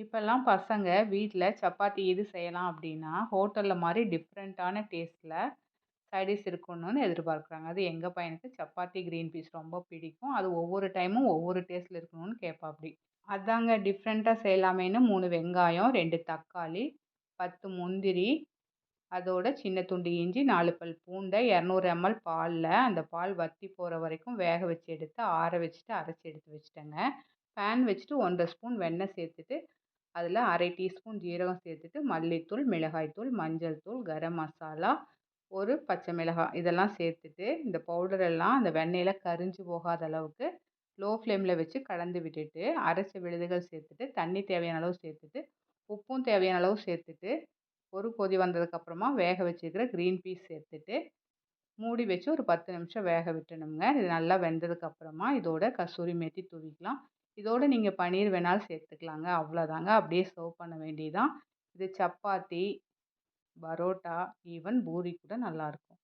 இப்போல்லாம் பசங்க வீட்டில் சப்பாத்தி இது செய்யலாம் அப்படின்னா ஹோட்டலில் மாதிரி டிஃப்ரெண்ட்டான டேஸ்ட்டில் சைடிஷ் இருக்கணும்னு எதிர்பார்க்குறாங்க. அது எங்கள் பையனுக்கு சப்பாத்தி க்ரீன் பீஸ் ரொம்ப பிடிக்கும். அது ஒவ்வொரு டைமும் ஒவ்வொரு டேஸ்ட்டில் இருக்கணும்னு கேட்பாப்படி அதாங்க டிஃப்ரெண்ட்டாக செய்யலாமேன்னு மூணு வெங்காயம் ரெண்டு தக்காளி பத்து முந்திரி அதோட சின்ன துண்டு இஞ்சி நாலு பல் பூண்டை இரநூறு எம்எல் பாலில் அந்த பால் வற்றி போகிற வரைக்கும் வேக வச்சு எடுத்து ஆற வச்சுட்டு அரைச்சி எடுத்து வச்சுட்டேங்க. பேன் வச்சுட்டு ஒன்றரை ஸ்பூன் வெண்ணெய் சேர்த்துட்டு அதில் அரை டீஸ்பூன் ஜீரகம் சேர்த்துட்டு மல்லித்தூள் மிளகாய்த்தூள் மஞ்சள் தூள் கரம் மசாலா ஒரு பச்சை மிளகாய் இதெல்லாம் சேர்த்துட்டு இந்த பவுடர் எல்லாம் அந்த வெண்ணெயில் கரிஞ்சு போகாத அளவுக்கு லோ ஃப்ளேமில் வச்சு கலந்து விட்டுட்டு அரைச்ச விழுதுகள் சேர்த்துட்டு தண்ணி தேவையான அளவு சேர்த்துட்டு உப்பும் தேவையான அளவு சேர்த்துட்டு ஒரு கொதி வந்ததுக்கப்புறமா வேக வச்சுருக்கிற க்ரீன் பீஸ் சேர்த்துட்டு மூடி வச்சு ஒரு பத்து நிமிஷம் வேக விட்டணுங்க. இது நல்லா வெந்ததுக்கப்புறமா இதோட கசூரி மேத்தி தூவிக்கலாம். இதோடு நீங்கள் பன்னீர் வேணாலும் சேர்த்துக்கலாங்க. அவ்வளோதாங்க. அப்படியே சர்வ் பண்ண வேண்டியதான் இது சப்பாத்தி பரோட்டா ஈவன் பூரி கூட நல்லாயிருக்கும்